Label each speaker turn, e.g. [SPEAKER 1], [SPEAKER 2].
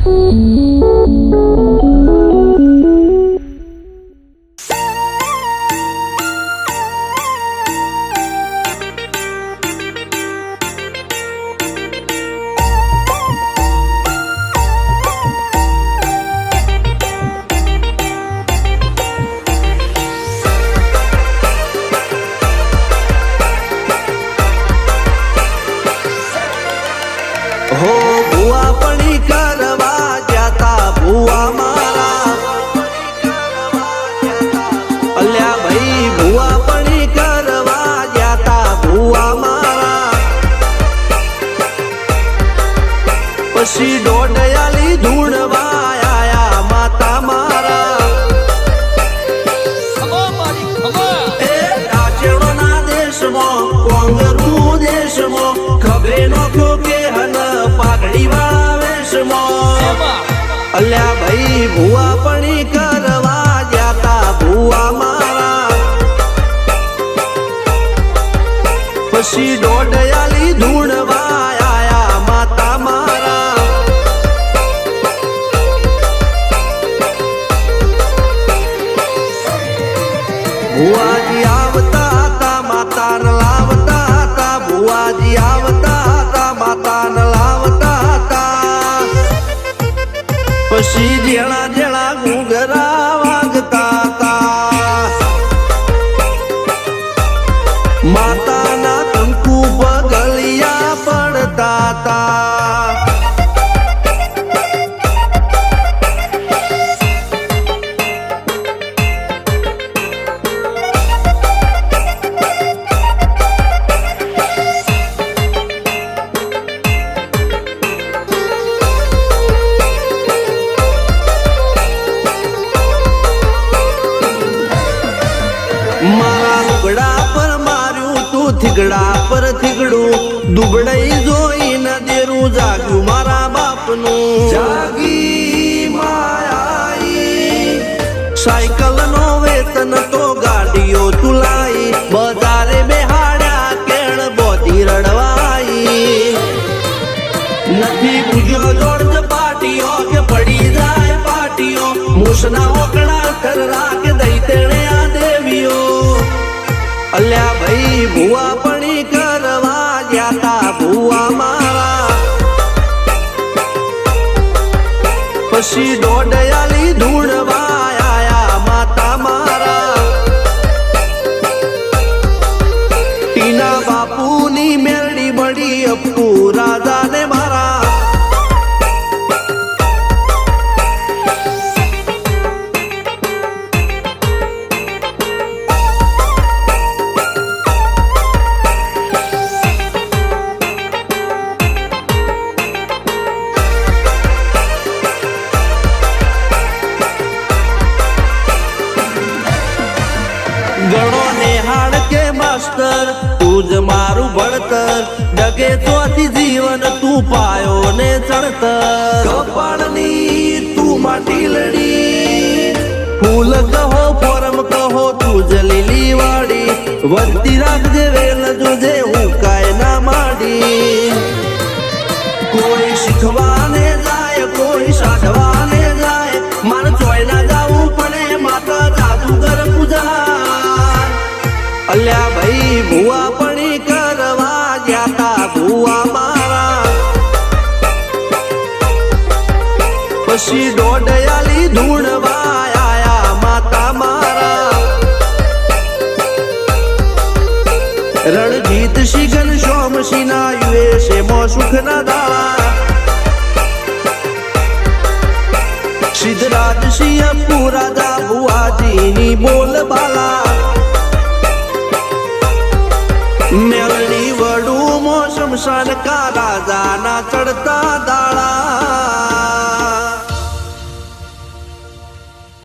[SPEAKER 1] હો ભુવા પછી દોડયાલી ધૂણવા આયા માતા મારા. એ કાચેડોના દેશમાં કોંગરુ દેશમાં ખભે નોખો કે હન પાઘડી વાવેશમાં અલ્યા ભાઈ ભુવા પણી કરવા ગયા તા ભુવા મારા. પછી દોડયાલી 西天啦天啦，公 મારા પર માર્યું તું થીગડા પર થીગડું. દુબડાઈ જોઈ ન દેરું જાગ્યું મારા બાપનું. જાગી સાયકલ નો વેતન તો ગાડીઓ તુલાઈ બજારે બેહાડ્યા કેળ બોધી રડવાઈ. નથી પૂજ્યો જોડ પાટીઓ કે પડી જાય પાટીઓ. મૂસના ઓકડા થર રાખ દઈ તેણે આ દેવીઓ. અલ્યા ભાઈ ભુવા પણી માસ્તર તું જ મારું ભણતર. ડગે ચોથી જીવન તું પાયો ને ચણતર. કપાળની તું માટી લડી. ફૂલ કહો ફોરમ કહો તું જ લીલી વાડી. વધતી રાખજે વેલ જોજે હું કાય ના માડી. કોઈ શીખવાને જાય કોઈ સાધવાને જાય. માર ચોય ના જાવું પડે માતા જાદુગર પૂજા અલ્યા ભાઈ ભુવા પણી કરવા ભૂવા મારા. પછી દોડયાલી માતા મારા. રણજીત શિગન સોમશી ના યુએસે મો સુખ ના દાળા. સિદ્ધરાજ સિંહ પુરાજા બુઆજીની બોલ બાલા. મેલની વડું મો શમશાન કા રાજાના ચડતા